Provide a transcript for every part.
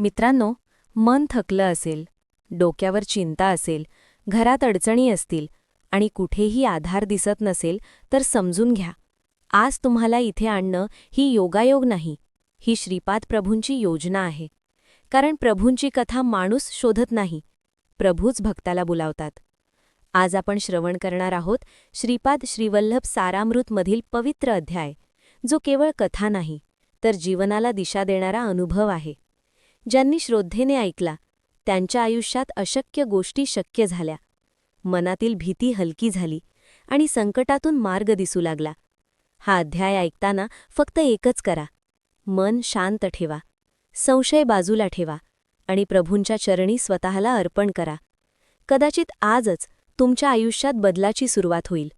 मित्रांनो मन थकलं असेल डोक्यावर चिंता असेल घरात अडचणी असतील आणि कुठेही आधार दिसत नसेल तर समजून घ्या. आज तुम्हाला इथे आणणं ही योगायोग नाही ही श्रीपाद प्रभूंची योजना आहे. कारण प्रभूंची कथा माणूस शोधत नाही प्रभूच भक्ताला बोलावतात. आज आपण श्रवण करणार आहोत श्रीपाद श्रीवल्लभ सारामृतमधील पवित्र अध्याय जो केवळ कथा नाही तर जीवनाला दिशा देणारा अनुभव आहे. ज्यांनी श्रोद्धेने ऐकला त्यांच्या आयुष्यात अशक्य गोष्टी शक्य झाल्या. मनातील भीती हलकी झाली आणि संकटातून मार्ग दिसू लागला. हा अध्याय ऐकताना फक्त एकच करा. मन शांत ठेवा. संशय बाजूला ठेवा आणि प्रभूंच्या चरणी स्वतःला अर्पण करा. कदाचित आजच तुमच्या आयुष्यात बदलाची सुरुवात होईल.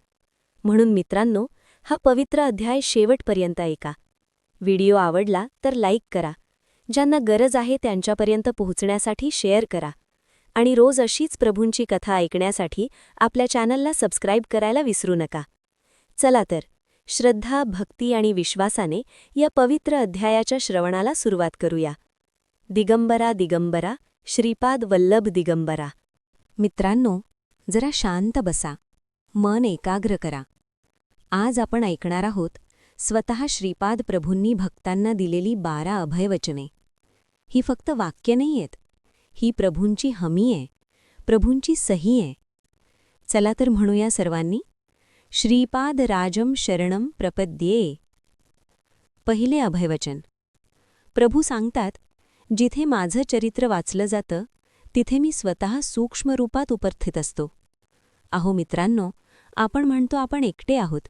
म्हणून मित्रांनो हा पवित्र अध्याय शेवटपर्यंत ऐका. व्हिडिओ आवडला तर लाईक करा. ज्यांना गरज आहे त्यांच्यापर्यंत पोहोचण्यासाठी शेअर करा. आणि रोज अशीच प्रभूंची कथा ऐकण्यासाठी आपल्या चॅनलला सबस्क्राईब करायला विसरू नका. चला तर श्रद्धा भक्ती आणि विश्वासाने या पवित्र अध्यायाच्या श्रवणाला सुरुवात करूया. दिगंबरा दिगंबरा श्रीपाद वल्लभ दिगंबरा. मित्रांनो जरा शांत बसा. मन एकाग्र करा. आज आपण ऐकणार आहोत स्वतः श्रीपाद प्रभूंनी भक्तांना दिलेली बारा अभयवचने. ही फक्त वाक्य नाही आहेत ही प्रभूंची हमी आहे. प्रभूंची सही आहे. चला तर म्हणूया सर्वांनी. श्रीपाद राजम शरणम प्रपद्ये. पहिले अभयवचन. प्रभू सांगतात जिथे माझं चरित्र वाचलं जातं तिथे मी स्वतः सूक्ष्म रूपात उपस्थित असतो. अहो मित्रांनो आपण म्हणतो आपण एकटे आहोत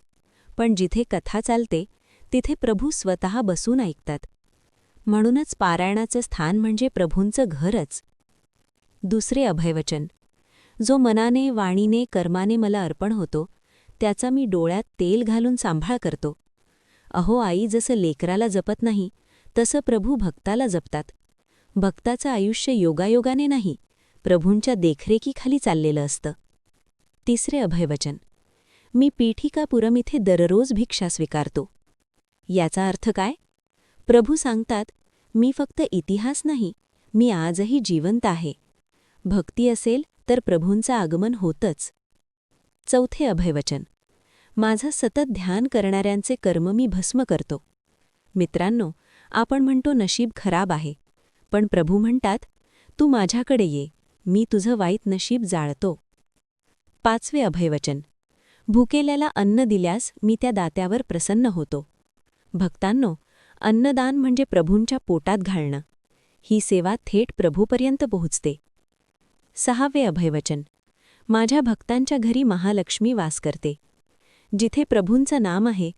पण जिथे कथा चालते तिथे प्रभू स्वतः बसून ऐकतात. म्हणूनच पारायणाचं स्थान म्हणजे प्रभूंचं घरच. दुसरे अभयवचन. जो मनाने वाणीने कर्माने मला अर्पण होतो त्याचा मी डोळ्यात तेल घालून सांभाळ करतो. अहो आई जसं लेकराला जपत नाही तसं प्रभू भक्ताला जपतात. भक्ताचं आयुष्य योगायोगाने नाही प्रभूंच्या देखरेखीखाली चाललेलं असतं. तिसरे अभयवचन. मी पीठिकापुरम इथे दररोज भिक्षा स्वीकारतो. याचा अर्थ काय? प्रभू सांगतात मी फक्त इतिहास नाही मी आजही जिवंत आहे. भक्ती असेल तर प्रभूंचं आगमन होतच. चौथे अभयवचन. माझं सतत ध्यान करणाऱ्यांचे कर्म मी भस्म करतो. मित्रांनो आपण म्हणतो नशीब खराब आहे पण प्रभू म्हणतात तू माझ्याकडे ये मी तुझं वाईट नशीब जाळतो. पाचवे अभयवचन. भुकेल्याला अन्न दिल्यास मी त्या दात्यावर प्रसन्न होतो. भक्तांनो अन्नदान म्हणजे प्रभूंच्या पोटात घालणं. ही सेवा थेट प्रभूपर्यंत पोहोचते. सहावे अभयवचन. माझ्या भक्तांच्या घरी महालक्ष्मी वास करते. जिथे प्रभूंचं नाम आहे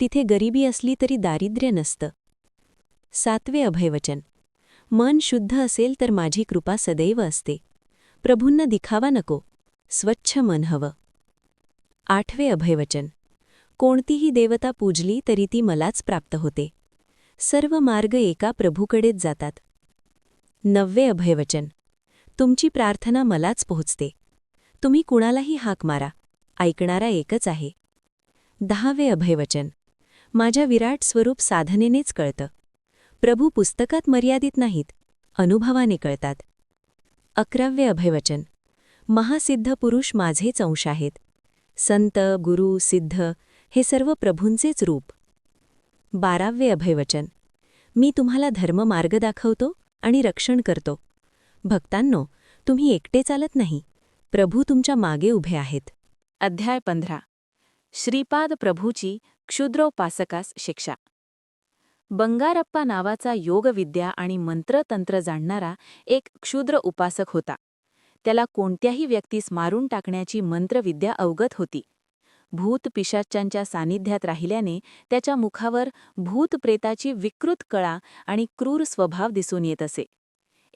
तिथे गरिबी असली तरी दारिद्र्य नसतं. सातवे अभयवचन. मन शुद्ध असेल तर माझी कृपा सदैव असते. प्रभूंना दिखावा नको. स्वच्छ मन हवं. आठवे अभयवचन. कोणतीही देवता पूजली तरी ती मलाच प्राप्त होते. सर्व मार्ग एका प्रभूकडेच जातात. नववे अभयवचन. तुमची प्रार्थना मलाच पोहोचते. तुम्ही कुणालाही हाक मारा. ऐकणारा एकच आहे. दहावे अभयवचन. माझ्या विराट स्वरूप साधनेनेच कळतं. प्रभू पुस्तकात मर्यादित नाहीत. अनुभवाने कळतात. अकरावे अभयवचन. महासिद्ध पुरुष माझेच अंश आहेत. संत गुरु सिद्ध हे सर्व प्रभूंचेच रूप. बारावे अभयवचन. मी तुम्हाला धर्म मार्ग दाखवतो आणि रक्षण करतो. भक्तांनो तुम्ही एकटे चालत नाही. प्रभू तुमच्या मागे उभे आहेत. अध्याय पंधरा. श्रीपाद प्रभूची क्षुद्रोपासकास शिक्षा. बंगारप्पा नावाचा योगविद्या आणि मंत्रतंत्र जाणणारा एक क्षुद्र उपासक होता. त्याला कोणत्याही व्यक्तीस मारून टाकण्याची मंत्रविद्या अवगत होती. भूत पिशाच्यांच्या सानिध्यात राहिल्याने त्याच्या मुखावर भूतप्रेताची विकृत कळा आणि क्रूर स्वभाव दिसून येत असे.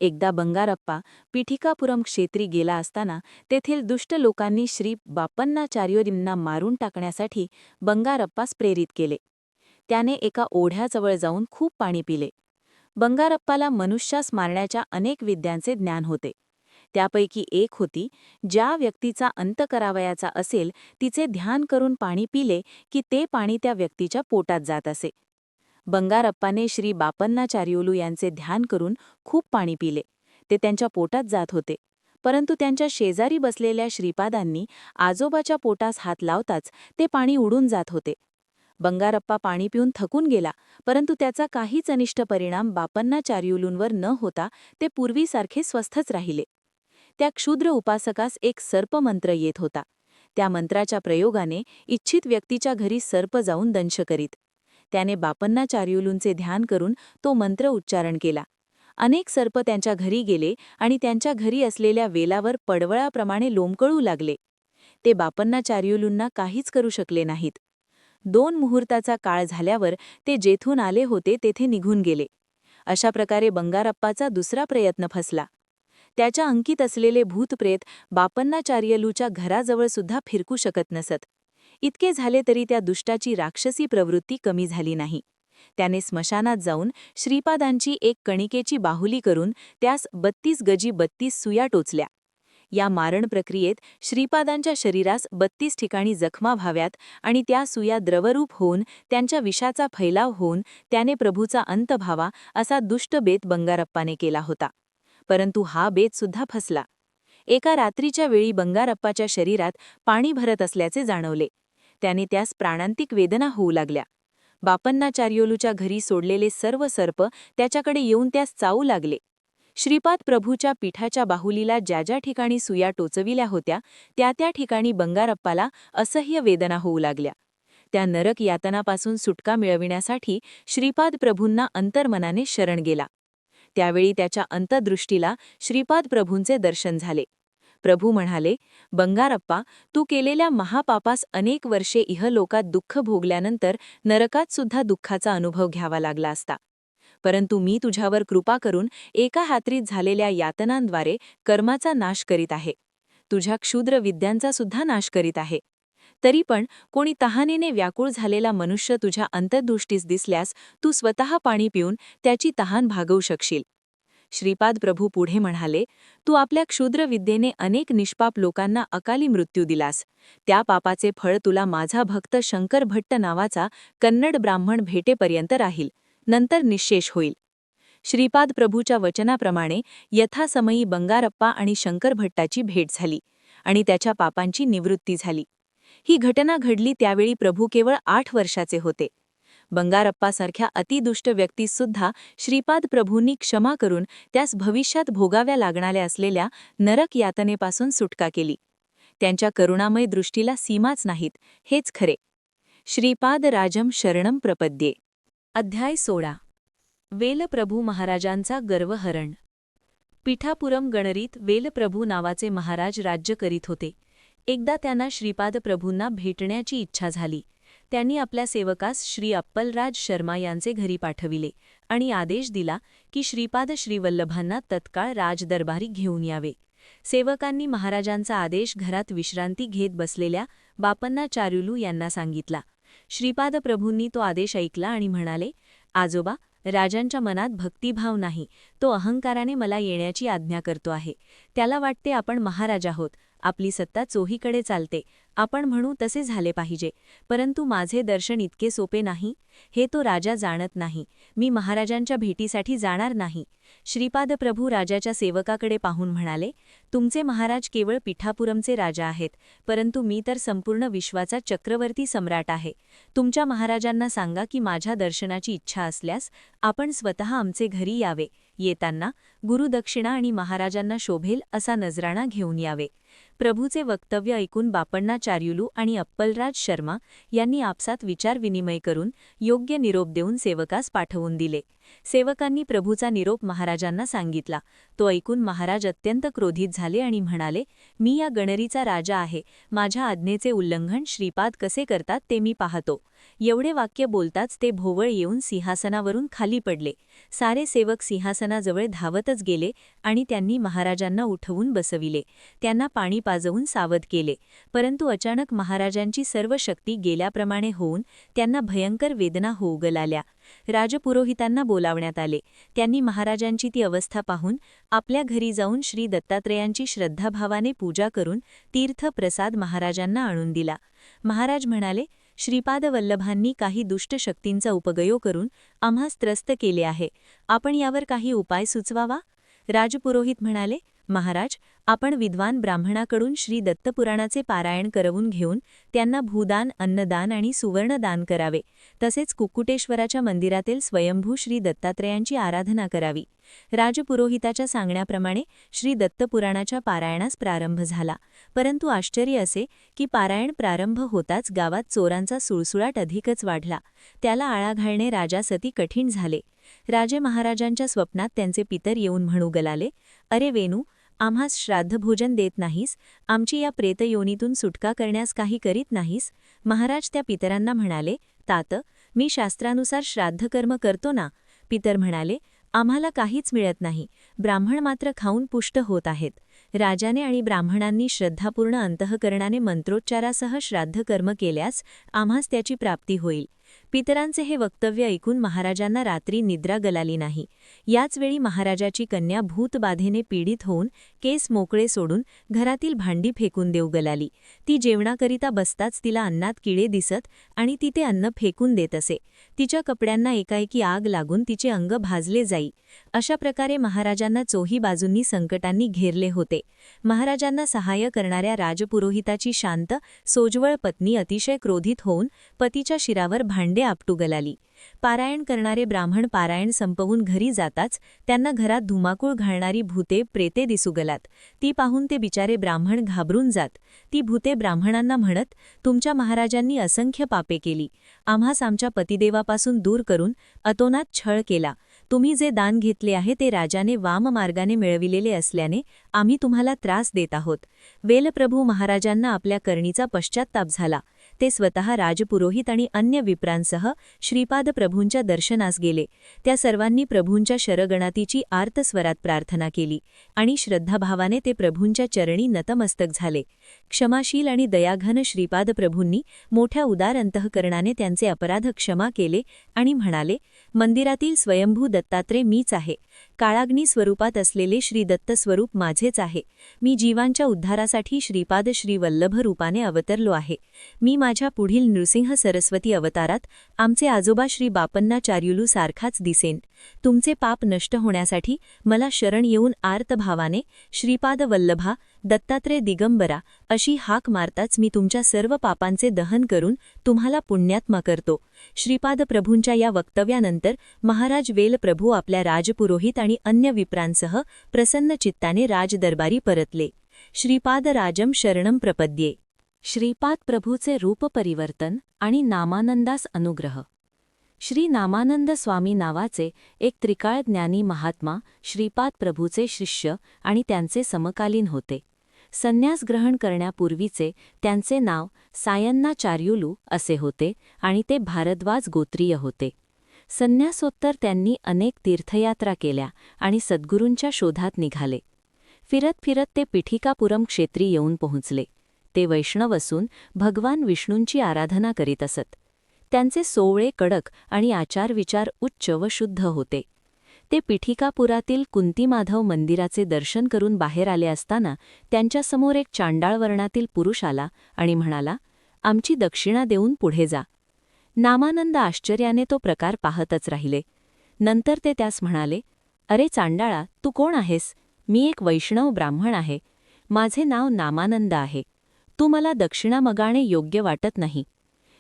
एकदा बंगारप्पा पिठिकापुरम क्षेत्री गेला असताना तेथील दुष्ट लोकांनी श्री बापन्नाचार्योरींना मारून टाकण्यासाठी बंगारप्पास प्रेरित केले. त्याने एका ओढ्याजवळ जाऊन खूप पाणी पिले. बंगारप्पाला मनुष्यास मारण्याच्या अनेक विद्यांचे ज्ञान होते. त्यापैकी एक होती ज्या व्यक्तीचा अंत करावयाचा असेल तिचे ध्यान करून पाणी पिले की ते पाणी त्या व्यक्तीच्या पोटात जात असे. बंगारप्पाने श्री बापन्नाचार्योलू यांचे ध्यान करून खूप पाणी पिले. ते त्यांच्या पोटात जात होते. परंतु त्यांच्या शेजारी बसलेल्या श्रीपादांनी आजोबाच्या पोटास हात लावताच ते पाणी उडून जात होते. बंगारप्पा पाणी पिऊन थकून गेला परंतु त्याचा काहीच अनिष्ट परिणाम बापन्नाचार्युलूंवर न होता ते पूर्वीसारखे स्वस्थच राहिले. त्या क्षुद्र उपासकास एक सर्पमंत्र येत होता. त्या मंत्राच्या प्रयोगाने इच्छित व्यक्तीच्या घरी सर्प जाऊन दंश करीत. त्याने बापन्नाचार्युलूंचे ध्यान करून तो मंत्र उच्चारण केला. अनेक सर्प त्यांच्या घरी गेले आणि त्यांच्या घरी असलेल्या वेलावर पडवळाप्रमाणे लोंबकळू लागले. ते बापन्नाचार्युलूंना काहीच करू शकले नाहीत. दोन मुहूर्ताचा काळ झाल्यावर ते जेथून आले होते तेथे निघून गेले. अशा प्रकारे बंगारप्पाचा दुसरा प्रयत्न फसला. त्याच्या अंकित असलेले भूतप्रेत बापन्नाचार्यलूच्या घराजवळ सुद्धा फिरकू शकत नसत. इतके झाले तरी त्या दुष्टाची राक्षसी प्रवृत्ती कमी झाली नाही. त्याने स्मशानात जाऊन श्रीपादांची एक कणिकेची बाहुली करून त्यास बत्तीस गजी बत्तीस सुया टोचल्या. या मारण प्रक्रियेत श्रीपादांच्या शरीरास बत्तीस ठिकाणी जखमा व्हाव्यात आणि त्या सुया द्रवरूप होऊन त्यांच्या विषाचा फैलाव होऊन त्याने प्रभूचा अंत व्हावा असा दुष्ट बेत बंगारप्पाने केला होता. परंतु हा बेतसुद्धा फसला. एका रात्रीच्या वेळी बंगारप्पाच्या शरीरात पाणी भरत असल्याचे जाणवले. त्याने त्यास प्राणांतिक वेदना होऊ लागल्या. बापन्नाचार्योलूच्या घरी सोडलेले सर्व सर्प त्याच्याकडे येऊन त्यास चावू लागले. श्रीपाद प्रभूच्या पीठाच्या बाहुलीला ज्या ज्या ठिकाणी सुया टोचविल्या होत्या त्या त्या ठिकाणी बंगारप्पाला असह्य वेदना होऊ लागल्या. त्या नरक यातनापासून सुटका मिळविण्यासाठी श्रीपाद प्रभूंना अंतर्मनाने शरण गेला. त्यावेळी त्याच्या अंतदृष्टीला श्रीपाद प्रभूंचे दर्शन झाले. प्रभू म्हणाले बंगारप्पा तू केलेल्या महापापास अनेक वर्षे इहलोकात दुःख भोगल्यानंतर नरकात सुद्धा दुःखाचा अनुभव घ्यावा लागला असता. परंतु मी तुझ्यावर कृपा करून एका हात्रीत झालेल्या यातनांद्वारे कर्माचा नाश करीत आहे. तुझ्या क्षुद्र विद्यांचा सुद्धा नाश करीत आहे. तरी पण कोणी तहानेने व्याकुळ झालेला मनुष्य तुझ्या अंतर्दृष्टीस दिसल्यास तू स्वतः पाणी पिऊन त्याची तहान भागवू शकशील. श्रीपाद प्रभू पुढे म्हणाले तू आपल्या क्षुद्र विद्येने अनेक निष्पाप लोकांना अकाली मृत्यू दिलास. त्या पापाचे फळ तुला माझा भक्त शंकर भट्ट नावाचा कन्नड ब्राह्मण भेटेपर्यंत राहील. नंतर निश्शेष होईल श्रीपाद प्रभूच्या वचनाप्रमाणे यथासमयी बंगारप्पा आणि शंकर भट्टाची भेट झाली आणि त्याच्या पापांची निवृत्ती झाली. ही घटना घडली त्यावेळी प्रभू केवळ आठ वर्षाचे होते. बंगारप्पासारख्या अतिदुष्ट व्यक्तीसुद्धा श्रीपाद प्रभूंनी क्षमा करून त्यास भविष्यात भोगाव्या लागणाऱ्या असलेल्या नरक यातनेपासून सुटका केली. त्यांच्या करुणामय दृष्टीला सीमाच नाहीत हेच खरे. श्रीपाद राजम शरणम प्रपद्ये. अध्याय सोळा. वेलप्रभू महाराजांचा गर्वहरण. पिठापुरम गणरीत वेलप्रभू नावाचे महाराज राज्य करीत होते. एकदा त्यांना श्रीपाद प्रभूंना भेटण्याची इच्छा झाली. त्यांनी आपल्या सेवकास श्री अप्पलराज शर्मा यांचे घरी पाठविले आणि आदेश दिला की श्रीपाद श्रीवल्लभांना तत्काळ राजदरबारी घेऊन यावे. सेवकांनी महाराजांचा आदेश घरात विश्रांती घेत बसलेल्या बापन्ना चारुलू यांना सांगितला. श्रीपाद प्रभूंनी तो आदेश ऐकला आणि म्हणाले आजोबा राजांच्या मनात भक्तिभाव नाही. तो अहंकाराने मला येण्याची आज्ञा करतो आहे. त्याला वाटते आपण महाराज आहोत. आपली सत्ता चोहीकडे चालते. आपण म्हणू तसे झाले पाहिजे. परंतु माझे दर्शन इतके सोपे नाही. हे तो राजा जाणत नाही. मी महाराजांच्या भेटीसाठी जाणार नाही. श्रीपाद प्रभू राजाच्या सेवकाकडे पाहून म्हणाले तुमचे महाराज केवळ पिठापुरमचे राजा आहेत. परंतु मी तर संपूर्ण विश्वाचा चक्रवर्ती सम्राट आहे. तुमच्या महाराजांना सांगा की माझ्या दर्शनाची इच्छा असल्यास आपण स्वतः आमचे घरी यावे. येताना गुरुदक्षिणा आणि महाराजांना शोभेल असा नजराणा घेऊन यावे. प्रभूचे वक्तव्य ऐकून बापण्णाचार्युलू आणि अप्पलराज शर्मा यांनी आपसात विचारविनिमय करून योग्य निरोप देऊन सेवकास पाठवून दिले. सेवकांनी प्रभूचा निरोप महाराजांना सांगितला. तो ऐकून महाराज अत्यंत क्रोधित झाले आणि म्हणाले मी या गणरीचा राजा आहे. माझ्या आज्ञेचे उल्लंघन श्रीपाद कसे करतात ते मी पाहतो. एवढे वाक्य बोलताच ते भोवळ येऊन सिंहासनावरून खाली पडले. सारे सेवक सिंहासनाजवळ धावतच गेले आणि त्यांनी महाराजांना उठवून बसविले. त्यांना पाणी पाजवून सावध केले. परंतु अचानक महाराजांची सर्व शक्ती गेल्याप्रमाणे होऊन त्यांना भयंकर वेदना होऊ गलाल्या राजपुरोहितांना बोलावण्यात आले. त्यांनी महाराजांची ती अवस्था पाहून आपल्या घरी जाऊन श्री दत्तात्रेयांची श्रद्धाभावाने पूजा करून तीर्थप्रसाद महाराजांना आणून दिला. महाराज म्हणाले श्रीपाद वल्लभांनी काही दुष्ट शक्तींचा उपयोग करून आम्हास त्रस्त केले आहे. आपण यावर काही उपाय सुचवावा? राजपुरोहित म्हणाले महाराज आपण विद्वान ब्राह्मणाकडून श्री दत्तपुराणाचे पारायण करवून घेऊन त्यांना भूदान अन्नदान आणि सुवर्णदान करावे. तसेच कुक्कुटेश्वराच्या मंदिरातील स्वयंभू श्री दत्तात्रेयांची आराधना करावी. राजपुरोहिताच्या सांगण्याप्रमाणे श्री दत्तपुराणाच्या पारायणास प्रारंभ झाला. परंतु आश्चर्य असे की पारायण प्रारंभ होताच गावात चोरांचा सुळसुळाट अधिकच वाढला. त्याला आळा घालणे राजासती कठीण झाले. राजे महाराजांच्या स्वप्नात त्यांचे पितर येऊन म्हणू गलाले अरे वेणू आम्हास श्राद्धभोजन देत नाहीस आमची या प्रेतयोनीतून सुटका करण्यास काही करीत नाहीस महाराज त्या पितरांना म्हणाले तात मी शास्त्रानुसार श्राद्धकर्म करतो ना पितर म्हणाले आम्हाला काहीच मिळत नाही ब्राह्मण मात्र खाऊन पुष्ट होत आहेत राजाने आणि ब्राह्मणांनी श्रद्धापूर्ण अंतःकरणाने मंत्रोच्चारासह श्राद्धकर्म केल्यास आम्हास त्याची प्राप्ती होईल पितरांचे हे वक्तव्य ऐकून महाराजांना रात्री निद्रा गलाली नाही. याचवेळी महाराजाची कन्या भूतबाधेने पीडित होऊन केस मोकळे सोडून घरातील भांडी फेकून देऊ गलाली. ती जेवणाकरिता बसताच तिला अन्नात किडे दिसत आणि ती ते अन्न फेकून देत असे. तिच्या कपड्यांना एकाएकी आग लागून तिचे अंग भाजले जाई. अशा प्रकारे महाराजांना चोही बाजूंनी संकटांनी घेरले होते. महाराजांना सहाय्य करणाऱ्या राजपुरोहिताची शांत सोजवळ पत्नी अतिशय क्रोधित होऊन पतीच्या शिरावर भांड आपटू गलाली. पारायण करणारे ब्राह्मण पारायण संपवून घरी जाताच त्यांना घरात धुमाकूळ घालणारी भूते प्रेते दिसू गलात. ती पाहून ते बिचारे ब्राह्मण घाबरून जात. ती भूते ब्राह्मणांना म्हणत तुमच्या महाराजांनी असंख्य पापे केली. आम्हास आमच्या पतिदेवापासून दूर करून अतोनात छळ केला. तुम्ही जे दान घेतले आहे ते राजाने वाममार्गाने मिळविलेले असल्याने आम्ही तुम्हाला त्रास देत आहोत. वेलप्रभू महाराजांना आपल्या करणीचा पश्चात्ताप झाला. ते स्वतः राजपुरोहित आणि अन्य विप्रांसह श्रीपाद प्रभूंच्या दर्शनास गेले. त्या सर्वांनी प्रभूंच्या शरगणातीची आर्तस्वरात प्रार्थना केली आणि श्रद्धाभावाने ते प्रभूंच्या चरणी नतमस्तक झाले. क्षमाशील आणि दयाघन श्रीपाद प्रभूंनी मोठ्या उदार अंतःकरणाने त्यांचे अपराध क्षमा केले आणि म्हणाले मंदिरातील स्वयंभू दत्तात्रे मीच आहे. काळाग्नी स्वरूपात असलेले श्री दत्त स्वरूप माझेच आहे. मी जीवांच्या उद्धारासाठी श्रीपाद श्री वल्लभ रूपाने अवतरलो आहे. मी माझ्या पुढील नृसिंह सरस्वती अवतारात आमचे आजोबा श्री बापन्नाचार्युलू सारखाच दिसेन. तुमचे पाप नष्ट होण्यासाठी मला शरण येऊन आर्तभावाने श्रीपाद वल्लभा दत्तात्रय दिगंबरा अशी हाक मारताच मी तुमच्या सर्व पापांचे दहन करून तुम्हाला पुण्यात्मा करतो. श्रीपाद प्रभूंच्या या वक्तव्यानंतर महाराज वेलप्रभू आपल्या राजपुरोहित आणि अन्य विप्रांसह प्रसन्न चित्ताने राजदरबारी परतले. श्रीपाद राजम शरणम प्रपद्ये. श्रीपाद प्रभूचे रूप परिवर्तन आणि नामानंदास अनुग्रह. श्री नामानंद स्वामी नावाचे एक त्रिकाळ ज्ञानी महात्मा श्रीपाद प्रभूचे शिष्य आणि त्यांचे समकालीन होते. संन्यास ग्रहण करण्यापूर्वीचे त्यांचे नाव सायन्नाचार्युलू असे होते आणि ते भारद्वाज गोत्रीय होते. संन्यासोत्तर त्यांनी अनेक तीर्थयात्रा केल्या आणि सद्गुरूंच्या शोधात निघाले. फिरत फिरत ते पिठिकापुरम क्षेत्री येऊन पोहोचले. ते वैष्णव असून भगवान विष्णूंची आराधना करीत असत. त्यांचे सोवळे कडक आणि आचारविचार उच्च व शुद्ध होते. ते पिठिकापुरातील कुंतीमाधव मंदिराचे दर्शन करून बाहेर आले असताना त्यांच्यासमोर एक चांडाळ वर्णातील पुरुष आला आणि म्हणाला आमची दक्षिणा देऊन पुढे जा. नामानंद आश्चर्याने तो प्रकार पाहतच राहिले. नंतर ते त्यास म्हणाले अरे चांडाळा तू कोण आहेस? मी एक वैष्णव ब्राह्मण आहे. माझे नाव नामानंद आहे. तू मला दक्षिणा मगाणे योग्य वाटत नाही.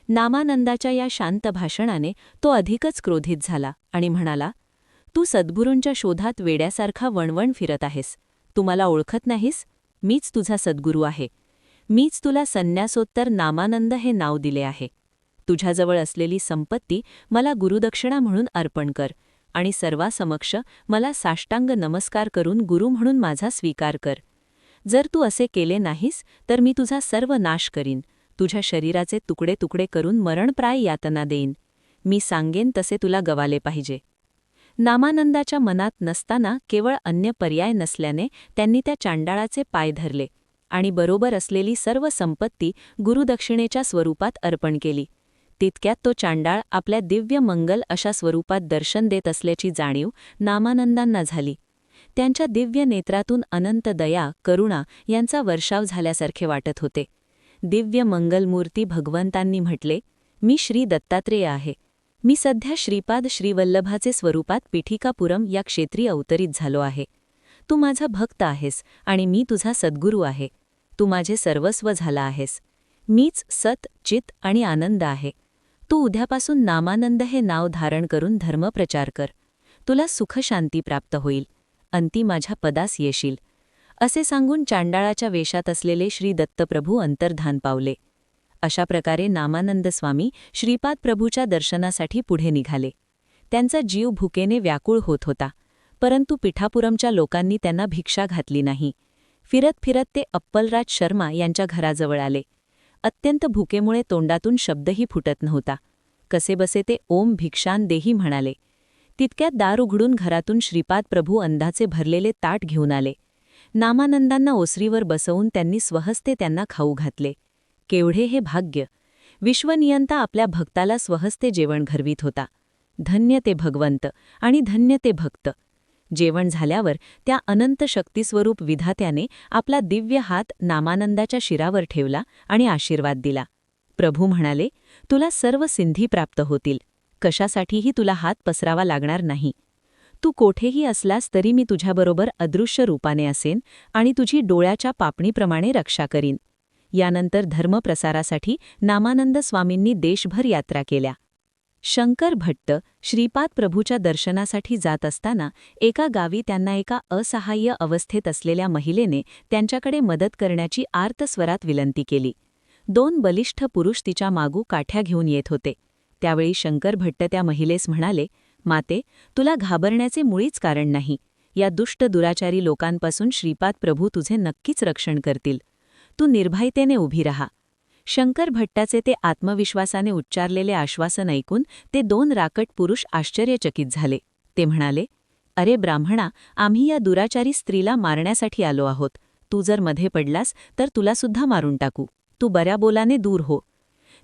नामानंदाच्या या शांत भाषणाने तो अधिकच क्रोधित झाला आणि म्हणाला तू सद्गुरूंच्या शोधात वेड्यासारखा वणवण फिरत आहेस. तू मला ओळखत नाहीस? मीच तुझा सद्गुरू आहे. मीच तुला संन्यासोत्तर नामानंद हे नाव दिले आहे. तुझ्याजवळ असलेली संपत्ती मला गुरुदक्षिणा म्हणून अर्पण कर आणि सर्वासमक्ष मला साष्टांग नमस्कार करून गुरु म्हणून माझा स्वीकार कर. जर तू असे केले नाहीस तर मी तुझा सर्व नाश करीन. तुझ्या शरीराचे तुकडे तुकडे करून मरणप्राय यातना देईन. मी सांगेन तसे तुला गवाले पाहिजे. नामानंदाच्या मनात नसताना केवळ अन्य पर्याय नसल्याने त्यांनी त्या चांडाळाचे पाय धरले आणि बरोबर असलेली सर्व संपत्ती गुरुदक्षिणेच्या स्वरूपात अर्पण केली. तितक्यात तो चांडाळ आपल्या दिव्य मंगल अशा स्वरूपात दर्शन देत असल्याची जाणीव नामानंदांना झाली. त्यांच्या दिव्य नेत्रातून अनंत दया करुणा यांचा वर्षाव झाल्यासारखे वाटत होते. दिव्य मंगलमूर्ती भगवंतांनी म्हटले मी श्री दत्तात्रेय आहे. मी सध्या श्रीपाद श्रीवल्लभाचे स्वरूपात पिठिकापुरम या क्षेत्री अवतरित झालो आहे. तू माझा भक्त आहेस आणि मी तुझा सद्गुरू आहे. तू माझे सर्वस्व झाला आहेस. मीच सत चित आणि आनंद आहे. तू उद्यापासून नामानंद हे नाव धारण करून धर्मप्रचार कर. तुला सुखशांती प्राप्त होईल. अंती माझ्या पदास येशील. असे सांगून चांडाळाच्या वेशात असलेले श्री दत्तप्रभू अंतर्धान पावले. अशा प्रकारे नामानंद स्वामी श्रीपाद प्रभूच्या दर्शनासाठी पुढे निघाले. त्यांचा जीव भुकेने व्याकुळ होत होता परंतु पिठापुरमच्या लोकांनी त्यांना भिक्षा घातली नाही. फिरत फिरत ते अप्पलराज शर्मा यांच्या घराजवळ आले. अत्यंत भुकेमुळे तोंडातून शब्दही फुटत नव्हता. कसेबसे ते ओम भिक्षान देही म्हणाले. तितक्यात दार उघडून घरातून श्रीपाद प्रभू अंधाचे भरलेले ताट घेऊन आले. नामानंदांना ओसरीवर बसवून त्यांनी स्वहस्ते त्यांना खाऊ घातले. केवढे हे भाग्य! विश्वनियंता आपल्या भक्ताला स्वहस्ते जेवण घरवीत होता. धन्य ते भगवंत आणि धन्य ते भक्त. जेवण झाल्यावर त्या अनंत शक्तिस्वरूप विधात्याने आपला दिव्य हात नामानंदाच्या शिरावर ठेवला आणि आशीर्वाद दिला. प्रभू म्हणाले तुला सर्व सिंधी प्राप्त होतील. कशासाठीही तुला हात पसरावा लागणार नाही. तू कोठेही असलास तरी मी तुझ्याबरोबर अदृश्य रूपाने असेन आणि तुझी डोळ्याच्या पापणीप्रमाणे रक्षा करीन. यानंतर धर्मप्रसारासाठी नामानंद स्वामींनी देशभर यात्रा केल्या. शंकर भट्ट श्रीपाद प्रभूच्या दर्शनासाठी जात असताना एका गावी त्यांना एका असहाय्य अवस्थेत असलेल्या महिलेने त्यांच्याकडे मदत करण्याची आर्तस्वरात विनंती केली. दोन बलिष्ठ पुरुष तिच्या मागू काठ्या घेऊन येत होते. त्यावेळी शंकर भट्ट त्या महिलेस म्हणाले माते तुला घाबरण्याचे मुळीच कारण नाही. या दुष्ट दुराचारी लोकांपासून श्रीपाद प्रभू तुझे नक्कीच रक्षण करतील. तू निर्भयतेने उभी रहा. शंकर भट्टाचे ते आत्मविश्वासाने उच्चारलेले आश्वासन ऐकून ते दोन राकट पुरुष आश्चर्यचकित झाले. ते म्हणाले अरे ब्राह्मणा आम्ही या दुराचारी स्त्रीला मारण्यासाठी आलो आहोत. तू जर मध्ये पडलास तर तुलासुद्धा मारून टाकू. तू बऱ्या बोलाने दूर हो.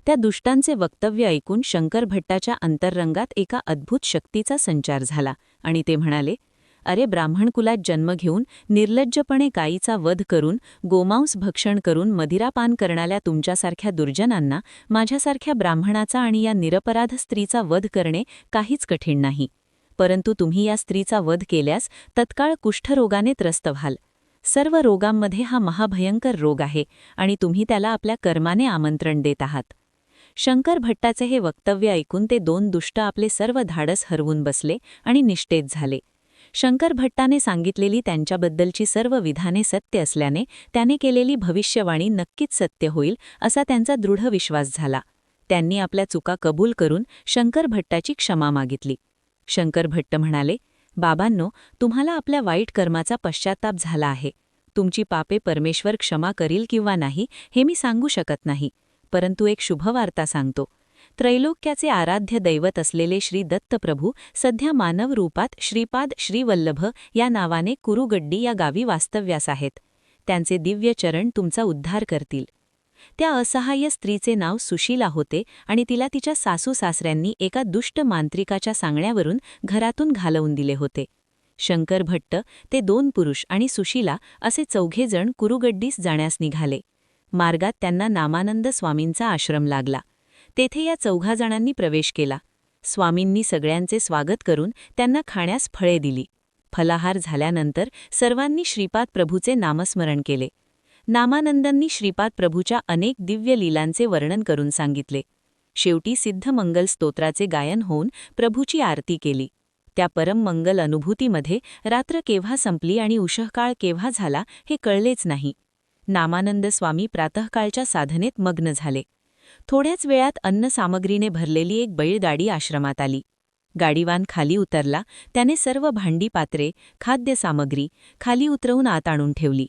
त्या दुष्टांचे वक्तव्य ऐकून शंकर भट्टाच्या अंतररंगात एका अद्भुत शक्तीचा संचार झाला आणि ते म्हणाले अरे ब्राह्मणकुलात जन्म घेऊन निर्लज्जपणे गायीचा वध करून गोमांस भक्षण करून मदिरापान करणाऱ्या तुमच्यासारख्या दुर्जनांना माझ्यासारख्या ब्राह्मणाचा आणि या निरपराध स्त्रीचा वध करणे काहीच कठीण नाही. परंतु तुम्ही या स्त्रीचा वध केल्यास तत्काळ कुष्ठरोगाने त्रस्त व्हाल. सर्व रोगांमध्ये हा महाभयंकर रोग आहे आणि तुम्ही त्याला आपल्या कर्माने आमंत्रण देत आहात. शंकर भट्टाचे हे वक्तव्य ऐकून ते दोन दुष्ट आपले सर्व धाडस हरवून बसले आणि निष्ठेत झाले. शंकर भट्टाने सांगितलेली त्यांच्याबद्दलची सर्व विधाने सत्य असल्याने त्याने केलेली भविष्यवाणी नक्कीच सत्य होईल असा त्यांचा दृढ विश्वास झाला. त्यांनी आपल्या चुका कबूल करून शंकर भट्टाची क्षमा मागितली. शंकर भट्ट म्हणाले बाबांनो तुम्हाला आपल्या वाईट कर्माचा पश्चाताप झाला आहे. तुमची पापे परमेश्वर क्षमा करील किंवा नाही हे मी सांगू शकत नाही. परंतु एक शुभवार्ता सांगतो. त्रैलोक्याचे आराध्य दैवत असलेले श्री दत्तप्रभू सध्या मानव रूपात श्रीपाद श्रीवल्लभ या नावाने कुरुगड्डी या गावी वास्तव्यास आहेत. त्यांचे दिव्य चरण तुमचा उद्धार करतील. त्या असहाय्य स्त्रीचे नाव सुशीला होते आणि तिला तिच्या सासू सासऱ्यांनी एका दुष्ट मांत्रिकाच्या सांगण्यावरून घरातून घालवून दिले होते. शंकर भट्ट ते दोन पुरुष आणि सुशीला असे चौघेजण कुरुगड्डीस जाण्यास निघाले. मार्गात त्यांना नामानंद स्वामींचा आश्रम लागला. तेथे या चौघा जणांनी प्रवेश केला. स्वामींनी सगळ्यांचे स्वागत करून त्यांना खाण्यास फळे दिली. फलाहार झाल्यानंतर सर्वांनी श्रीपाद प्रभूचे नामस्मरण केले. नामानंदांनी श्रीपाद प्रभूच्या अनेक दिव्य लीलांचे वर्णन करून सांगितले. शेवटी सिद्धमंगल स्तोत्राचे गायन होऊन प्रभूची आरती केली. त्या परममंगल अनुभूतीमध्ये रात्र केव्हा संपली आणि उशहकाळ केव्हा झाला हे कळलेच नाही. नामानंद स्वामी प्रातःकाळच्या साधनेत मग्न झाले. थोड्याच वेळात अन्नसामग्रीने भरलेली एक बैलगाडी आश्रमात आली. गाडीवान खाली उतरला त्याने सर्व भांडी पात्रे खाद्यसामग्री खाली उतरवून आत आणून ठेवली.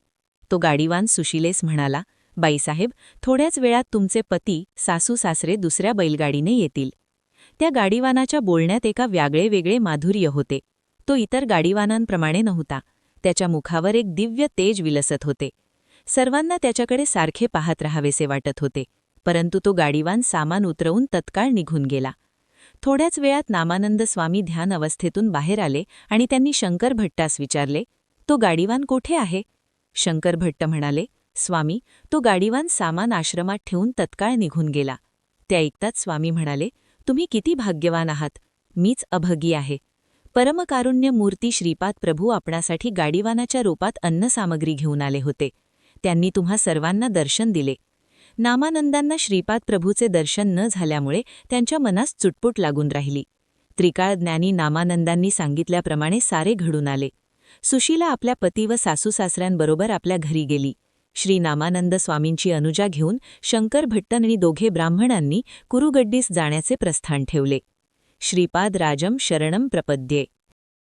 तो गाडीवान सुशिलेस म्हणाला बाईसाहेब थोड्याच वेळात तुमचे पती सासू सासरे दुसऱ्या बैलगाडीने येतील. त्या गाडीवानाच्या बोलण्यात एका व्यागळे वेगळे माधुर्य होते. तो इतर गाडीवानांप्रमाणे नव्हता. त्याच्या मुखावर एक दिव्य तेज विलसत होते. सर्वांना त्याच्याकडे सारखे पाहत राहावेसे वाटत होते परंतु तो गाडीवान सामान उतरवून तत्काळ निघून गेला. थोड्याच वेळात नामानंद स्वामी ध्यान अवस्थेतून बाहेर आले आणि त्यांनी शंकर भट्टास विचारले तो गाडीवान कोठे आहे? शंकर भट्ट म्हणाले स्वामी तो गाडीवान सामान आश्रमात ठेवून तत्काळ निघून गेला. ते ऐकताच स्वामी म्हणाले तुम्ही किती भाग्यवान आहात. मीच अभगी आहे. परमकारुण्य मूर्ती श्रीपाद प्रभू आपणासाठी गाडीवानाच्या रूपात अन्नसामग्री घेऊन आले होते. त्यांनी तुम्हा सर्वांना दर्शन दिले. नामानंदांना श्रीपाद प्रभूचे दर्शन न झाल्यामुळे त्यांच्या मनास चुटपुट लागून राहिली. त्रिकाळ ज्ञानी नामानंदांनी सांगितल्याप्रमाणे सारे घडून आले. सुशीला आपल्या पती व सासूसासऱ्यांबरोबर आपल्या घरी गेली. श्री नामानंद स्वामींची अनुजा घेऊन शंकर भट्टन आणि दोघे ब्राह्मणांनी कुरुगड्डीस जाण्याचे प्रस्थान ठेवले. श्रीपाद राजम शरणम प्रपद्ये.